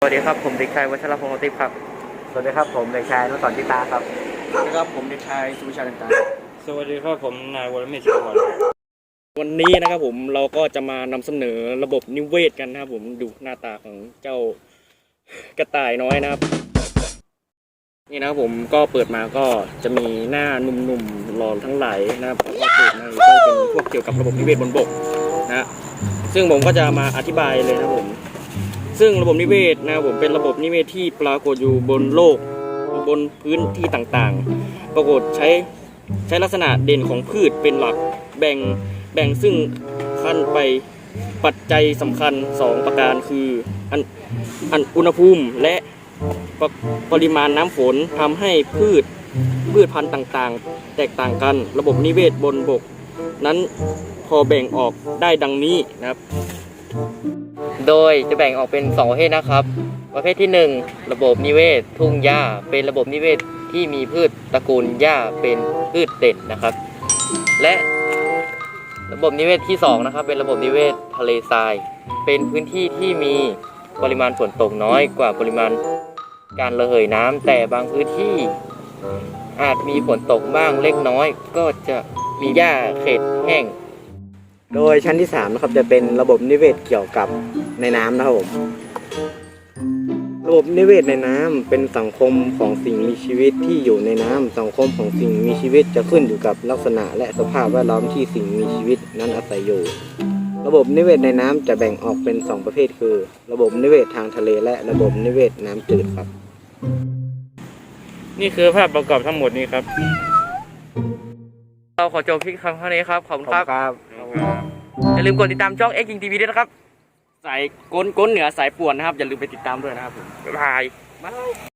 สวัสดีครับ ผมเด็กชายวัชรพงศ์ติพครับ สวัสดีครับ ผมเด็กชายนสอนทิตาครับ สวัสดีครับ ผมเด็กชายสุวิชาต่างสวัสดีครับ ผมนายวรเมธชิวรๆวันนี้นะครับผมเราก็จะมานำเสนอระบบนิเวศกันนะครับผมดูหน้าตาของเจ้ากระต่ายน้อยนะครับ นี่นะครับผมก็เปิดมาก็จะมีหน้าหนุ่มๆหล่อทั้งหลายนะครับแล้วก็เปิดมาก็เป็นพวกเกี่ยวกับระบบนิเวศบนบกนะฮะซึ่งผมก็จะมาอธิบายเลยนะครับผม ซึ่งระบบนิเวศนะครับผมเป็นระบบนิเวศที่ปรากฏอยู่บนโลกบนพื้นที่ต่างๆ ปรากฏใช้ใช้ลักษณะเด่นของพืชเป็นหลักแบ่งแบ่งซึ่งขั้นไปปัจจัยสำคัญ 2 ประการคืออันอันอุณหภูมิและปปริมาณน้ำฝนทำให้พืชพืชพันธุ์ต่างๆ แตกต่างกัน ระบบนิเวศบนบก นั้นพอแบ่งออกได้ดังนี้นะครับ โดยจะแบ่งออกเป็น 2 ประเภทนะครับ ประเภทที่ 1 ระบบนิเวศ ทุ่งหญ้า เป็นระบบนิเวศที่มีพืชตระกูลหญ้าเป็นพืชเด่นนะครับ และระบบนิเวศที่2นะครับเป็นระบบนิเวศทะเลทราย เป็นพื้นที่ที่มีปริมาณฝนตกน้อยกว่าปริมาณการระเหยน้ำแต่บางพื้นที่อาจมีฝนตกบ้างเล็กน้อย ก็จะมีหญ้าเขตแห้ง โดยชั้นที่3นะครับจะเป็นระบบนิเวศเกี่ยวกับ ในน้ำนะครับผมระบบนิเวศในน้ำเป็นสังคมของสิ่งมีชีวิตที่อยู่ในน้ำสังคมของสิ่งมีชีวิตจะขึ้นอยู่กับลักษณะและสภาพแวดล้อมที่สิ่งมีชีวิตนั้นอาศัยอยู่ ระบบนิเวศในน้ำจะแบ่งออกเป็น 2 ประเภทคือ ระบบนิเวศทางทะเลและระบบนิเวศน้ำจืดครับ นี่คือภาพประกอบทั้งหมดนี้ครับ เราขอจบคลิปคำเท่านี้ครับขอบคุณครับครับอย่าลืมกดติดตามช่อง X ยิงทีวีด้วยนะครับ สายก้นก้นเหนือสายป่วนนะครับ อย่าลืมไปติดตามด้วยนะครับผมบ๊ายบายบาย